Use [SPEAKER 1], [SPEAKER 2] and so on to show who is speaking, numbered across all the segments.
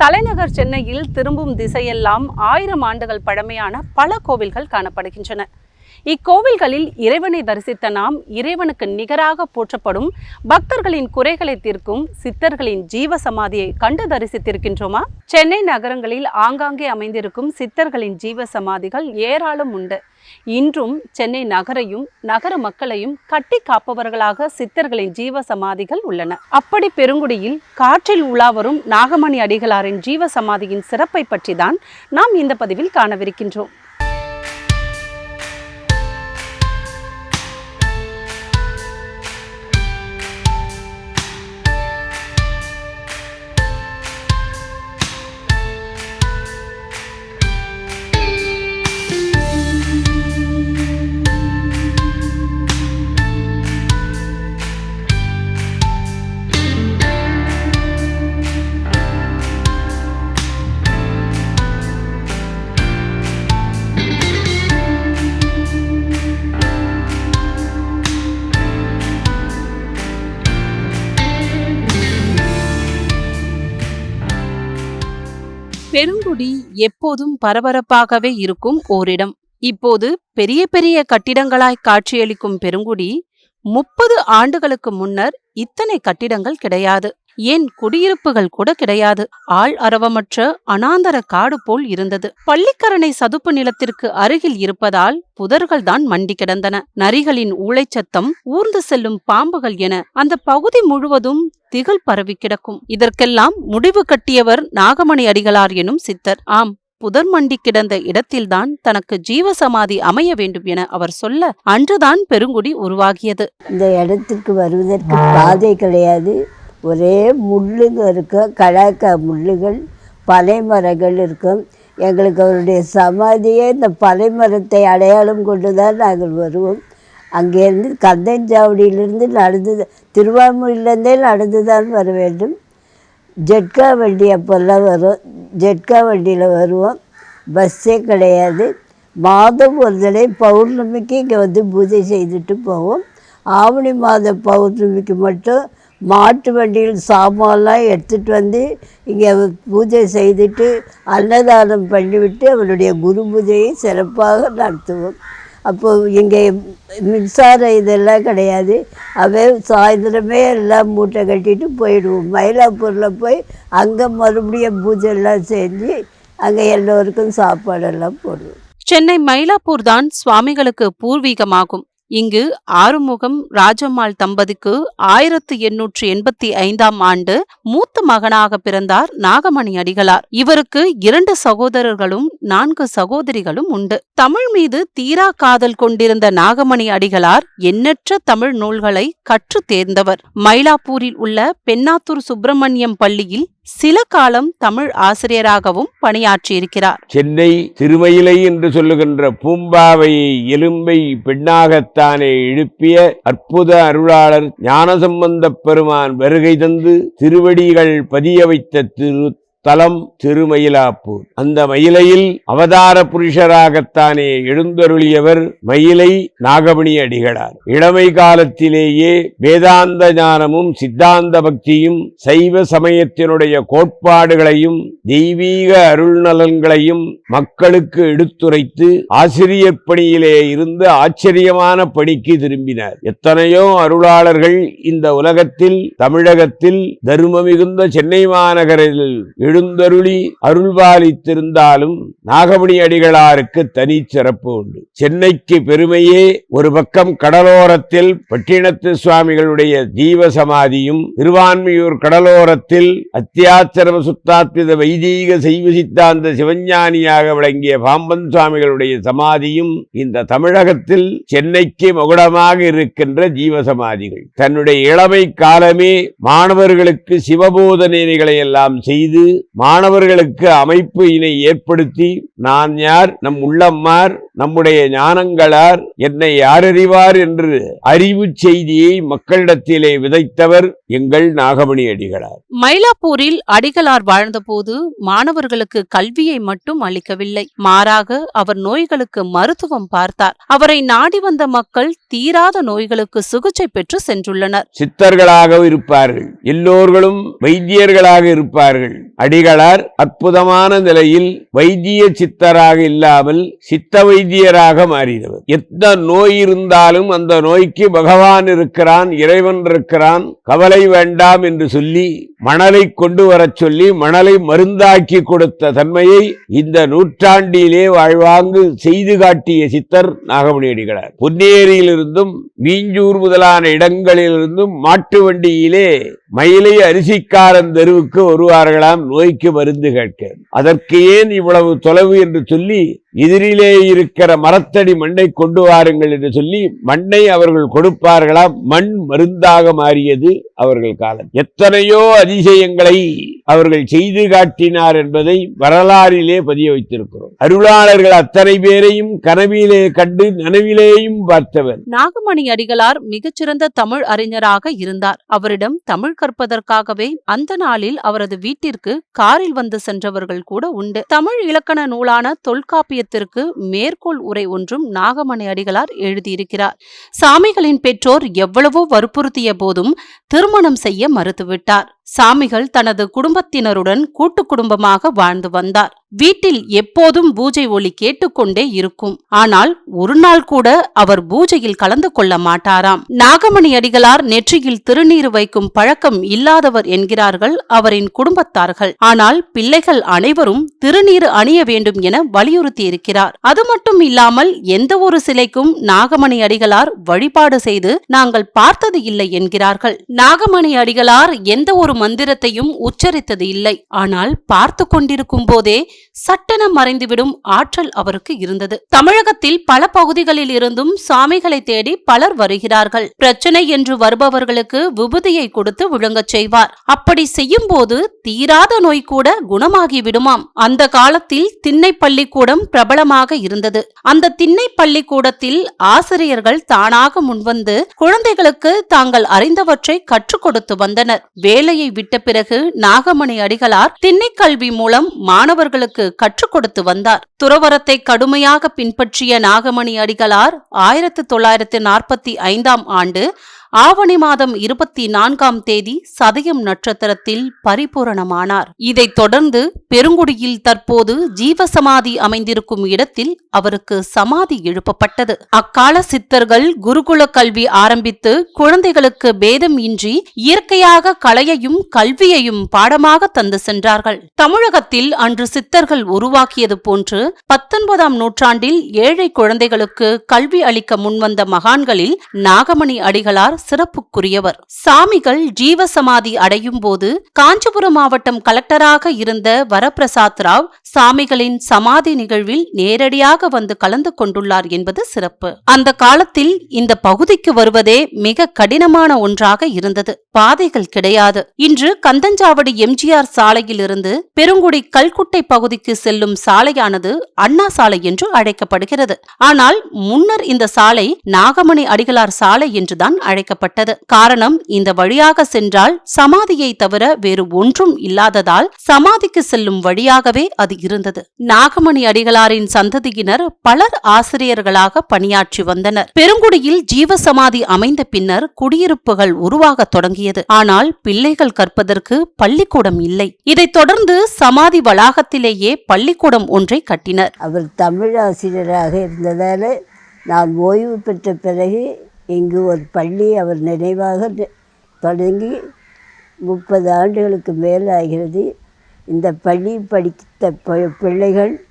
[SPEAKER 1] தலைநகர் சென்னையில் திரும்பும் திசையெல்லாம் ஆயிரம் ஆண்டுகள் பழமையான பல கோவில்கள் காணப்படுகின்றன. இக்கோவில்களில் இறைவனை தரிசித்த நாம் இறைவனுக்கு நிகராக போற்றப்படும் பக்தர்களின் குறைகளை தீர்க்கும் சித்தர்களின் ஜீவ சமாதியை கண்டு தரிசித்திருக்கின்றோமா? சென்னை நகரங்களில் ஆங்காங்கே அமைந்திருக்கும் சித்தர்களின் ஜீவ சமாதிகள் ஏராளம் உண்டு. இன்றும் சென்னை நகரையும் நகர மக்களையும் கட்டி காப்பவர்களாக சித்தர்களின் ஜீவ சமாதிகள் உள்ளன. அப்படி பெருங்குடியில் காற்றில் உலாவரும் நாகமணி அடிகளாரின் ஜீவ சமாதியின் சிறப்பை பற்றி தான் நாம் இந்த பதிவில் காணவிருக்கின்றோம். பெருங்குடி எப்போதும் பரபரப்பாகவே இருக்கும் ஓரிடம். இப்போது பெரிய பெரிய கட்டிடங்களாய் காட்சியளிக்கும் பெருங்குடி முப்பது ஆண்டுகளுக்கு முன்னர் இத்தனை கட்டிடங்கள் கிடையாது. ஏன் குடியிருப்புகள் கூட கிடையாது. ஆள் அரவமற்ற அனாந்தர காடு போல் இருந்தது. பள்ளிக்கரணை சதுப்பு நிலத்திற்கு அருகில் இருப்பதால் புதர்கள் தான் மண்டி கிடந்தன. நரிகளின் ஊளைச்சத்தம் ஊர்ந்து செல்லும் பாம்புகள் என அந்த பகுதி முழுவதும் திகழ் பரவி கிடக்கும். இதற்கெல்லாம் முடிவு கட்டியவர் நாகமணி அடிகளார் எனும் சித்தர். ஆம் புதர் மண்டி கிடந்த இடத்தில்தான் தனக்கு ஜீவசமாதி அமைய வேண்டும் என அவர் சொல்ல அன்றுதான் பெருங்குடி உருவாகியது.
[SPEAKER 2] இந்த இடத்திற்கு வருவதற்கு பாதை கிடையாது. ஒரே முள்ளுங்க இருக்கும் கலாக்கா முள்ளுகள் பனை மரங்கள் இருக்கும் எங்களுக்கு அவருடைய சமாதியே இந்த பனை மரத்தை அடையாளம் கொண்டு தான் நாங்கள் வருவோம். அங்கேருந்து கந்தஞ்சாவடியிலிருந்து நடந்து திருவாமூரிலேருந்தே நடந்து தான் வர வேண்டும். ஜெட்கா வண்டி அப்போல்லாம் வரும். ஜெட்கா வண்டியில் வருவோம். பஸ்ஸே கிடையாது. மாதம் ஒரு தடவை பௌர்ணமிக்கு இங்கே வந்து பூஜை செய்துட்டு போவோம். ஆவணி மாத பௌர்ணமிக்கு மட்டும் மாட்டு வண்டியில் சாமான்லாம் எடுத்துகிட்டு வந்து இங்கே பூஜை செய்துட்டு அன்னதானம் பண்ணிவிட்டு அவருடைய குரு பூஜையை சிறப்பாக நடத்துவோம். அப்போது இங்கே மின்சாரம் இதெல்லாம் கிடையாது. அவே சாயந்தரமே எல்லாம் மூட்டை கட்டிட்டு போயிடுவோம். மயிலாப்பூரில் போய் அங்கே மறுபடியும் பூஜை எல்லாம் செஞ்சு அங்கே எல்லோருக்கும் சாப்பாடெல்லாம் போடுவோம்.
[SPEAKER 1] சென்னை மயிலாப்பூர் தான் சுவாமிகளுக்கு பூர்வீகமாகும். இங்கு ஆறுமுகம் ராஜம்மாள் தம்பதிக்கு ஆயிரத்து எண்ணூற்று எண்பத்தி ஐந்தாம் ஆண்டு மூத்த மகனாக பிறந்தார் நாகமணி அடிகளார். இவருக்கு இரண்டு சகோதரர்களும் நான்கு சகோதரிகளும் உண்டு. தமிழ் மீது தீரா காதல் கொண்டிருந்த நாகமணி அடிகளார் எண்ணற்ற தமிழ் நூல்களை கற்று தேர்ந்தவர். மயிலாப்பூரில் உள்ள பெண்ணாத்தூர் சுப்பிரமணியம் பள்ளியில் சில காலம் தமிழ் ஆசிரியராகவும் பணியாற்றியிருக்கிறார்.
[SPEAKER 3] சென்னை திருமயிலை என்று சொல்லுகின்ற பூம்பாவையை எலும்பை பெண்ணாகத்தானே எழுப்பிய அற்புத அருளாளர் ஞானசம்பந்தப் பெருமான் வருகை தந்து திருவடிகள் பதிய வைத்த திரு தலம் திருமயிலாப்பூர். அந்த மயிலையில் அவதார புருஷராகத்தானே எழுந்தருளியவர் மயிலை நாகமணி அடிகளார். இளமை காலத்திலேயே வேதாந்த ஞானமும் சித்தாந்த பக்தியும் சைவ சமயத்தினுடைய கோட்பாடுகளையும் தெய்வீக அருள் நலன்களையும் மக்களுக்கு எடுத்துரைத்து ஆசிரியர் பணியிலே இருந்து ஆச்சரியமான பணிக்கு திரும்பினார். எத்தனையோ அருளாளர்கள் இந்த உலகத்தில் தமிழகத்தில் தர்ம மிகுந்த சென்னை மாநகரில் எழுந்தருளி அருள்பாலித்திருந்தாலும் நாகமணி அடிகளாருக்கு தனி சிறப்பு உண்டு. சென்னைக்கு பெருமையே ஒரு பக்கம் கடலோரத்தில் பட்டினத்து சுவாமிகளுடைய ஜீவ சமாதியும் திருவான்மியூர் கடலோரத்தில் அத்தியாச்சரம சுத்தாத்வித வைதீக செய்வ சித்தாந்த சிவஞானியாக விளங்கிய பாம்பன் சுவாமிகளுடைய சமாதியும் இந்த தமிழகத்தில் சென்னைக்கு மகுடமாக இருக்கின்ற ஜீவ சமாதிகள் தன்னுடைய இளமை காலமே மாணவர்களுக்கு சிவபோதனைகளை எல்லாம் செய்து மாணவர்களுக்கு அமைப்பு இனை ஏற்படுத்தி நான் யார்? நம் உள்ளம்மார் நம்முடைய ஞானங்களார் என்னை யாரறிவார் என்று அறிவு செய்தியை மக்களிடத்திலே விதைத்தவர் எங்கள் நாகமணி அடிகளார்
[SPEAKER 1] மயிலாப்பூரில் அடிகளார் வாழ்ந்தபோது மாணவர்களுக்கு கல்வியை மட்டும் அளிக்கவில்லை. மாறாக அவர் நோய்களுக்கு மருத்துவம் பார்த்தார். அவரை நாடி வந்த மக்கள் தீராத நோய்களுக்கு சிகிச்சை பெற்று சென்றுள்ளனர்.
[SPEAKER 3] சித்தர்களாக இருப்பார்கள். எல்லோர்களும் வைத்தியர்களாக இருப்பார்கள். அடிகளார் அற்புதமான நிலையில் வைத்திய சித்தராக இல்லாமல் சித்த வைத்தியராக மாறினவர். எந்த நோய் இருந்தாலும் அந்த நோய்க்கு பகவான் இருக்கிறான் இறைவன் இருக்கிறான் கவலை வேண்டாம் என்று சொல்லி மணலை கொண்டு வரச் சொல்லி மணலை மருந்தாக்கி கொடுத்த தன்மையை இந்த நூற்றாண்டிலே வாழ்வாங்கு செய்து காட்டிய சித்தர் நாகமணி புன்னேரியிலிருந்தும் பொன்னேரியிலிருந்தும் மீஞ்சூர் முதலான இடங்களிலிருந்தும் மாட்டு வண்டியிலே மயிலை அரிசிக்காரன் தெருவுக்கு வருவார்களாம் நோய்க்கு மருந்து கேட்க. அதற்கு ஏன் இவ்வளவு தொலைவு என்று சொல்லி எதிரிலே இருக்கிற மரத்தடி மண்ணை கொண்டு வாருங்கள் என்று சொல்லி மண்ணை அவர்கள் கொடுப்பார்களா? மண் மருந்தாக மாறியது அவர்கள் காலம். எத்தனையோ அதிசயங்களை அவர்கள் செய்து காட்டினார் என்பதை வரலாறிலே பதிய வைத்திருக்கிறோம். அருளாளர்கள் அத்தனை பேரையும் கனவிலே கண்டு நனவிலேயும் பார்த்தவர்.
[SPEAKER 1] நாகமணி அடிகளார் மிகச்சிறந்த தமிழ் அறிஞராக இருந்தார். அவரிடம் தமிழ் கற்பதற்காகவே அந்த நாளில் அவரது வீட்டிற்கு காரில் வந்து சென்றவர்கள் கூட உண்டு. தமிழ் இலக்கண நூலான தொல்காப்பியத்திற்கு மேற்கோள் உரை ஒன்றும் நாகமணி அடிகளார் எழுதியிருக்கிறார். சாமிகளின் பெற்றோர் எவ்வளவோ வற்புறுத்திய போதும் திருமணம் செய்ய மறுத்துவிட்டார். சாமிகள் தனது குடும்பத்தினருடன் கூட்டு குடும்பமாக வாழ்ந்து வந்தார். வீட்டில் எப்போதும் பூஜை ஒளி கேட்டுக்கொண்டே இருக்கும். ஆனால் ஒரு நாள் கூட அவர் பூஜையில் கலந்து கொள்ள மாட்டாராம். நாகமணி அடிகளார் நெற்றியில் திருநீர் வைக்கும் பழக்கம் இல்லாதவர் என்கிறார்கள் அவரின் குடும்பத்தார்கள். ஆனால் பிள்ளைகள் அனைவரும் திருநீர் அணிய வேண்டும் என வலியுறுத்தி இருக்கிறார் அது மட்டும் இல்லாமல் எந்த ஒரு சிலைக்கும் நாகமணி அடிகளார் வழிபாடு செய்து நாங்கள் பார்த்தது இல்லை என்கிறார்கள். நாகமணி அடிகளார் எந்த ஒரு மந்திரத்தையும் உச்சரித்தது இல்லை. ஆனால் பார்த்து கொண்டிருக்கும் போதே சட்டென மறைந்துவிடும் ஆற்றல் அவருக்கு இருந்தது. தமிழகத்தில் பல பகுதிகளில் இருந்தும் சாமிகளை தேடி பலர் வருகிறார்கள். பிரச்சனை என்று வருபவர்களுக்கு விபூதியை கொடுத்து விழுங்கச் செய்வார். அப்படி செய்யும் போது தீராத நோய் கூட குணமாகி விடுமாம் அந்த காலத்தில் திண்ணை பள்ளிக்கூடம் பிரபலமாக இருந்தது. அந்த திண்ணை பள்ளிக்கூடத்தில் ஆசிரியர்கள் தானாக முன்வந்து குழந்தைகளுக்கு தாங்கள் அறிந்தவற்றை கற்றுக் கொடுத்து வந்தனர். வேலையை விட்ட பிறகு நாகமணி அடிகளார் திண்ணை கல்வி மூலம் மாணவர்களுக்கு கற்றுக் கொடுத்து வந்தார். துறவரத்தை கடுமையாக பின்பற்றிய நாகமணி அடிகளார் ஆயிரத்து தொள்ளாயிரத்து நாற்பத்தி ஐந்தாம் ஆண்டு ஆவணி மாதம் இருபத்தி நான்காம் தேதி சதயம் நட்சத்திரத்தில் பரிபூரணமானார். இதைத் தொடர்ந்து பெருங்குடியில் தற்போது ஜீவசமாதி அமைந்திருக்கும் இடத்தில் அவருக்கு சமாதி எழுப்பப்பட்டது. அக்கால சித்தர்கள் குருகுல கல்வி ஆரம்பித்து குழந்தைகளுக்கு பேதம் இன்றி இயற்கையாக கலையையும் கல்வியையும் பாடமாக தந்து சென்றார்கள். தமிழகத்தில் அன்று சித்தர்கள் உருவாக்கியது போன்று பத்தொன்பதாம் நூற்றாண்டில் ஏழை குழந்தைகளுக்கு கல்வி அளிக்க முன்வந்த மகான்களில் நாகமணி அடிகளார் சிறப்புக்குரியவர். சாமிகள் ஜீவசமாதி அடையும் போது காஞ்சிபுரம் மாவட்டம் கலெக்டராக இருந்த வரப்பிரசாத் ராவ் சாமிகளின் சமாதி நிகழ்வில் நேரடியாக வந்து கலந்து கொண்டுள்ளார் என்பது சிறப்பு. அந்த காலத்தில் இந்த பகுதிக்கு வருவதே மிக கடினமான ஒன்றாக இருந்தது. பாதைகள் கிடையாது. இன்று கந்தஞ்சாவடி எம்ஜிஆர் சாலையில் இருந்து பெருங்குடி கல்குட்டை பகுதிக்கு செல்லும் சாலையானது அண்ணா சாலை என்று அழைக்கப்படுகிறது. ஆனால் முன்னர் இந்த சாலை நாகமணி அடிகளார் சாலை என்றுதான் அமைக்கப்பட்டது காரணம் இந்த வழியாக சென்றால் சமாதியை தவிர வேறு ஒன்றும் இல்லாததால் சமாதிக்கு செல்லும் வழியாகவே அது இருந்தது. நாகமணி அடிகளாரின் சந்ததியினர் பலர் ஆசிரியர்களாக பணியாற்றி வந்தனர். பெருங்குடியில் ஜீவசமாதி அமைந்த பின்னர் குடியிருப்புகள் உருவாகத் தொடங்கியது. ஆனால் பிள்ளைகள் கற்பதற்கு பள்ளிக்கூடம் இல்லை. இதைத் தொடர்ந்து சமாதி வளாகத்திலேயே பள்ளிக்கூடம் ஒன்றை கட்டினர்.
[SPEAKER 2] அவர் தமிழ் ஆசிரியராக இருந்ததால் நான் ஓய்வு பெற்ற பிறகு இங்கு ஒரு பள்ளி அவர் நினைவாக தொடங்கி முப்பது ஆண்டுகளுக்கு மேல் ஆகிறது இந்த பள்ளி படித்த ப- பிள்ளைகள்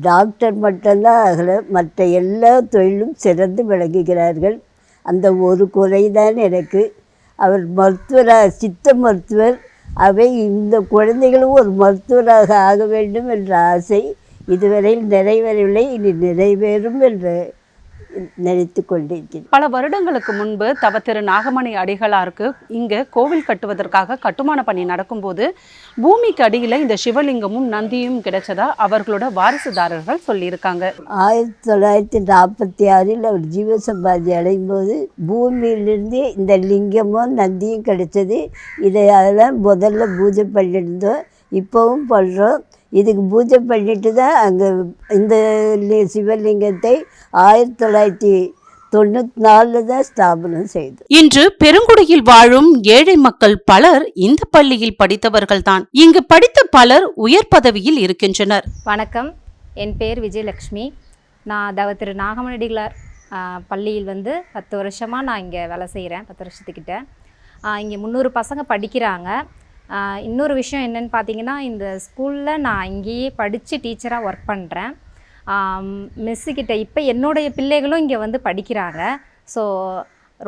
[SPEAKER 2] டாக்டர் மட்டும்தான் ஆகலை மற்ற எல்லா தொழிலும் சிறந்து விளங்குகிறார்கள். அந்த ஒரு குறைதான் எனக்கு. அவர் மருத்துவராக சித்த மருத்துவர். அவை இந்த குழந்தைகளும் ஒரு மருத்துவராக ஆக வேண்டும் என்ற ஆசை இதுவரையில் நிறைவேறவில்லை இனி நிறைவேறும் என்ற நினைத்து கொண்டிருக்கிறேன்
[SPEAKER 1] பல வருடங்களுக்கு முன்பு தவ திரு நாகமணி அடிகளாருக்கு இங்க கோவில் கட்டுவதற்காக கட்டுமான பணி நடக்கும்போது பூமிக்கு அடியில இந்த சிவலிங்கமும் நந்தியும் கிடைச்சதா அவர்களோட வாரிசுதாரர்கள் சொல்லியிருக்காங்க.
[SPEAKER 2] ஆயிரத்தி தொள்ளாயிரத்தி நாற்பத்தி ஆறில் அவர் ஜீவசமாதி அடையும் போது பூமியிலிருந்து இந்த லிங்கமும் நந்தியும் கிடைச்சது. இதை முதல்ல பூஜை பண்ணியிருந்தோம். இப்போவும் பண்ணுறோம் இதுக்கு பூஜை பண்ணிட்டு தான் அங்கே இந்த லி- சிவலிங்கத்தை ஆயிரத்தி தொள்ளாயிரத்தி தொண்ணூற்றி நாலில் தான் ஸ்தாபனம் செய்தோம்
[SPEAKER 1] இன்று பெருங்குடியில் வாழும் ஏழை மக்கள் பலர் இந்த பள்ளியில் படித்தவர்கள்தான் இங்கு படித்த பலர் உயர் பதவியில் இருக்கின்றனர்.
[SPEAKER 4] வணக்கம். என் பேர் விஜயலக்ஷ்மி நான் தவ திரு நாகமணடிகளார் ஆ, பள்ளியில் வந்து பத்து வருஷமாக நான் இங்கே வேலை செய்கிறேன் பத்து வருஷத்துக்கிட்ட. இங்கே முந்நூறு பசங்க படிக்கிறாங்க. இன்னொரு விஷயம் என்னென்னு பார்த்தீங்கன்னா இந்த ஸ்கூலில் நான் இங்கேயே படித்து டீச்சராக ஒர்க் பண்ணுறேன் மிஸ்ஸுக்கிட்ட இப்போ என்னுடைய பிள்ளைகளும் இங்கே வந்து படிக்கிறாங்க. ஸோ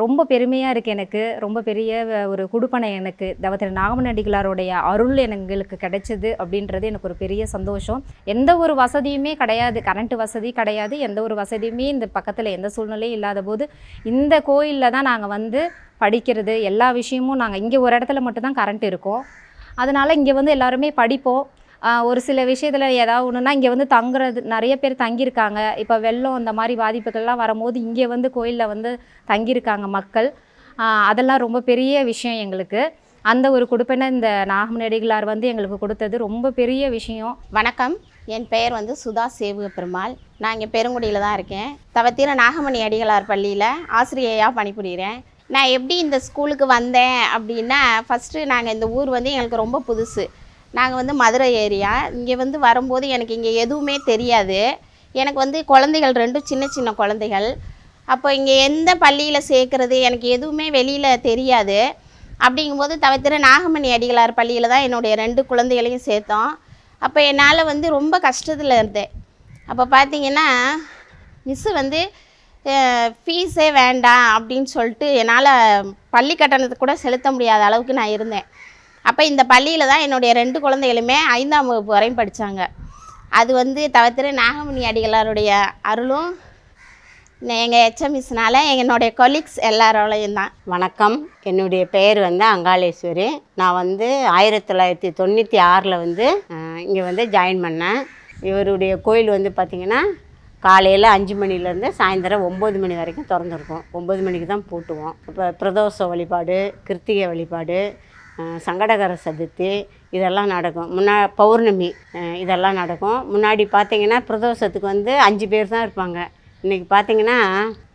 [SPEAKER 4] ரொம்ப பெருமையாக இருக்குது எனக்கு. ரொம்ப பெரிய ஒரு குடுப்பனை எனக்கு. தவத்திர நாகமணி அடிகளாருடைய அருள் எங்களுக்கு கிடைச்சது அப்படின்றது எனக்கு ஒரு பெரிய சந்தோஷம். எந்த ஒரு வசதியுமே கிடையாது. கரண்ட் வசதி கிடையாது. எந்த ஒரு வசதியுமே இந்த பக்கத்தில் எந்த சூழ்நிலையும் இல்லாத போது இந்த கோயிலில் தான் நாங்கள் வந்து படிக்கிறது. எல்லா விஷயமும் நாங்கள் இங்கே ஒரு இடத்துல மட்டும்தான் கரண்ட் இருக்கும். அதனால் இங்கே வந்து எல்லாருமே படிப்போம். ஒரு சில விஷயத்தில் ஏதாவது ஒன்றுனா இங்கே வந்து தங்குறது நிறைய பேர் தங்கியிருக்காங்க. இப்போ வெள்ளம் இந்த மாதிரி பாதிப்புகள்லாம் வரும்போது இங்கே வந்து கோயிலில் வந்து தங்கியிருக்காங்க மக்கள். அதெல்லாம் ரொம்ப பெரிய விஷயம் எங்களுக்கு. அந்த ஒரு கொடுப்பனை இந்த நாகமணி அடிகளார் வந்து எங்களுக்கு கொடுத்தது ரொம்ப பெரிய விஷயம்.
[SPEAKER 5] வணக்கம். என் பெயர் வந்து சுதா சேவு பெருமாள் நான் இங்கே பெருங்குடியில் தான் இருக்கேன். தவத்திர நாகமணி அடிகளார் பள்ளியில் ஆசிரியையாக பணிபுரிகிறேன் நான் எப்படி இந்த ஸ்கூலுக்கு வந்தேன் அப்படின்னா ஃபஸ்ட்டு நாங்கள் இந்த ஊர் வந்து எங்களுக்கு ரொம்ப புதுசு. நாங்கள் வந்து மதுரை ஏரியா. இங்கே வந்து வரும்போது எனக்கு இங்கே எதுவுமே தெரியாது. எனக்கு வந்து குழந்தைகள் ரெண்டும் சின்ன சின்ன குழந்தைகள். அப்போ இங்கே எந்த பள்ளியில் சேர்க்குறது எனக்கு எதுவுமே வெளியில் தெரியாது. அப்படிங்கும்போது தவிர நாகமணி அடிகளார் பள்ளியில் தான் என்னுடைய ரெண்டு குழந்தைகளையும் சேர்த்தோம். அப்போ என்னால் வந்து ரொம்ப கஷ்டத்தில் இருந்தேன். அப்போ பார்த்தீங்கன்னா மிஸ்ஸு வந்து ஃபீஸே வேண்டாம் அப்படின்னு சொல்லிட்டு என்னால் பள்ளி கட்டணத்தை கூட செலுத்த முடியாத அளவுக்கு நான் இருந்தேன். அப்போ இந்த பள்ளியில் தான் என்னுடைய ரெண்டு குழந்தைகளுமே ஐந்தாம் வகுப்பு வரையும் படித்தாங்க அது வந்து தவிர நாகமணி அடிகளாருடைய அருளும் எங்கள் எச்எம்இஸ்னால என்னுடைய கொலீக்ஸ் எல்லாரோடையும் தான்.
[SPEAKER 6] வணக்கம். என்னுடைய பெயர் வந்து அங்காளேஸ்வரி. நான் வந்து ஆயிரத்தி தொள்ளாயிரத்தி தொண்ணூற்றி ஆறில் வந்து இங்கே வந்து ஜாயின் பண்ணேன். இவருடைய கோயில் வந்து பார்த்திங்கன்னா காலையில் அஞ்சு மணிலேருந்து சாயந்தரம் ஒம்பது மணி வரைக்கும் திறந்துருக்கும். ஒம்பது மணிக்கு தான் பூட்டுவோம். இப்போ பிரதோஷ வழிபாடு கிருத்திகை வழிபாடு சங்கடகர சதுர்த்தி இதெல்லாம் நடக்கும். முன்னா பௌர்ணமி இதெல்லாம் நடக்கும். முன்னாடி பார்த்தீங்கன்னா பிரதோஷத்துக்கு வந்து அஞ்சு பேர் தான் இருப்பாங்க. இன்றைக்கி பார்த்தீங்கன்னா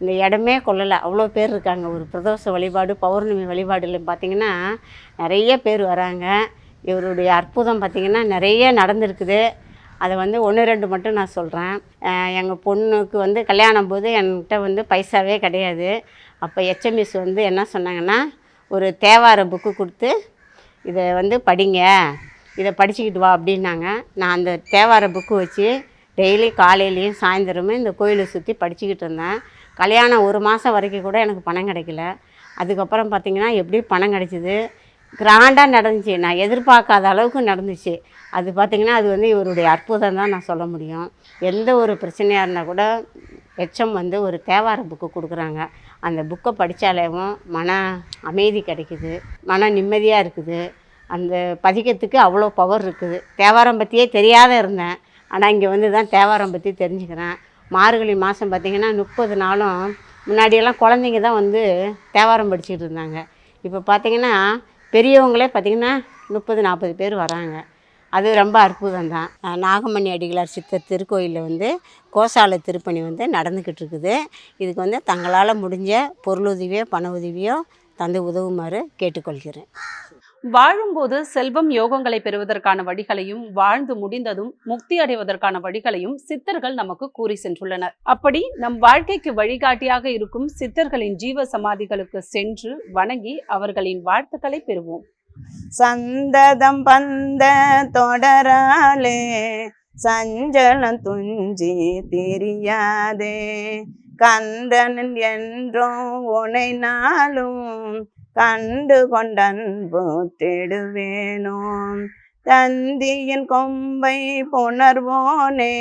[SPEAKER 6] இந்த இடமே கொள்ளலை அவ்வளோ பேர் இருக்காங்க. ஒரு பிரதோஷ வழிபாடு பௌர்ணமி வழிபாடுல பார்த்தீங்கன்னா நிறைய பேர் வராங்க. இவருடைய அற்புதம் பார்த்திங்கன்னா நிறைய நடந்திருக்குது. அதை வந்து ஒன்று ரெண்டு மட்டும் நான் சொல்கிறேன் எங்கள் பொண்ணுக்கு வந்து கல்யாணம் போது என்கிட்ட வந்து பைசாவே கிடையாது. அப்போ எச்எம்எஸ் வந்து என்ன சொன்னாங்கன்னா ஒரு தேவார புக்கு கொடுத்து இதை வந்து படிங்க. இதை படிச்சுக்கிட்டு வா அப்படின்னாங்க. நான் அந்த தேவார புக்கு வச்சு டெய்லி காலையிலையும் சாயந்தரமும் இந்த கோயிலை சுற்றி படிச்சுக்கிட்டு இருந்தேன். கல்யாணம் ஒரு மாதம் வரைக்கும் கூட எனக்கு பணம் கிடைக்கல. அதுக்கப்புறம் பார்த்திங்கன்னா எப்படி பணம் கிடைச்சிது? கிராண்டாக நடந்துச்சு. நான் எதிர்பார்க்காத அளவுக்கு நடந்துச்சு. அது பார்த்திங்கன்னா அது வந்து இவருடைய அற்புதம் தான் நான் சொல்ல முடியும். எந்த ஒரு பிரச்சனையாக இருந்தால் கூட எச்சம் வந்து ஒரு தேவார புக்கு கொடுக்குறாங்க. அந்த புக்கை படித்தாலேவும் மன அமைதி கிடைக்குது மன நிம்மதியாக இருக்குது. அந்த பதிக்கத்துக்கு அவ்வளோ பவர் இருக்குது. தேவாரம் பற்றியே தெரியாத இருந்தேன். ஆனால் இங்கே வந்து தான் தேவாரம் பற்றி தெரிஞ்சுக்கிறேன். மார்கழி மாதம் பார்த்திங்கன்னா முப்பது நாளும் முன்னாடியெல்லாம் குழந்தைங்க தான் வந்து தேவாரம் படிச்சுக்கிட்டு இருந்தாங்க. இப்போ பார்த்திங்கன்னா பெரியவங்களே பார்த்திங்கன்னா முப்பது நாற்பது பேர் வராங்க. அது ரொம்ப அற்புதம் தான் நாகமணி அடிகளார் சித்தர் திருக்கோயிலில் வந்து கோசால திருப்பணி வந்து நடந்துக்கிட்டு இருக்குது இதுக்கு வந்து தங்களால் முடிஞ்ச பொருளுதவியோ பண உதவியோ தந்து உதவுமாறு கேட்டுக்கொள்கிறேன்.
[SPEAKER 1] வாழும்போது செல்வம் யோகங்களை பெறுவதற்கான வழிகளையும் வாழ்ந்து முடிந்ததும் முக்தி அடைவதற்கான வழிகளையும் சித்தர்கள் நமக்கு கூறி சென்றுள்ளனர். அப்படி நம் வாழ்க்கைக்கு வழிகாட்டியாக இருக்கும் சித்தர்களின் ஜீவ சமாதிகளுக்கு சென்று வணங்கி அவர்களின் வாழ்த்துக்களை பெறுவோம்.
[SPEAKER 7] சந்ததம் பந்த தொடராலே சஞ்சலம் துஞ்சி தெரியாதே. கந்தனன் என்றும் உனை நாளும் கண்டு கொண்டன்பு தேடுவேனோ தந்தியின் கொம்பை புணர்வோனே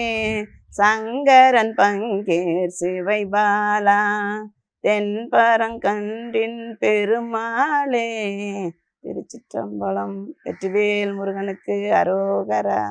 [SPEAKER 7] சங்கரன் பங்கேர் சிவை பாலா. தென்பரங்கன்றின் பெருமாளே திருச்சிற்றம்பலம் வெற்றிவேல் முருகனுக்கு அரோகரா.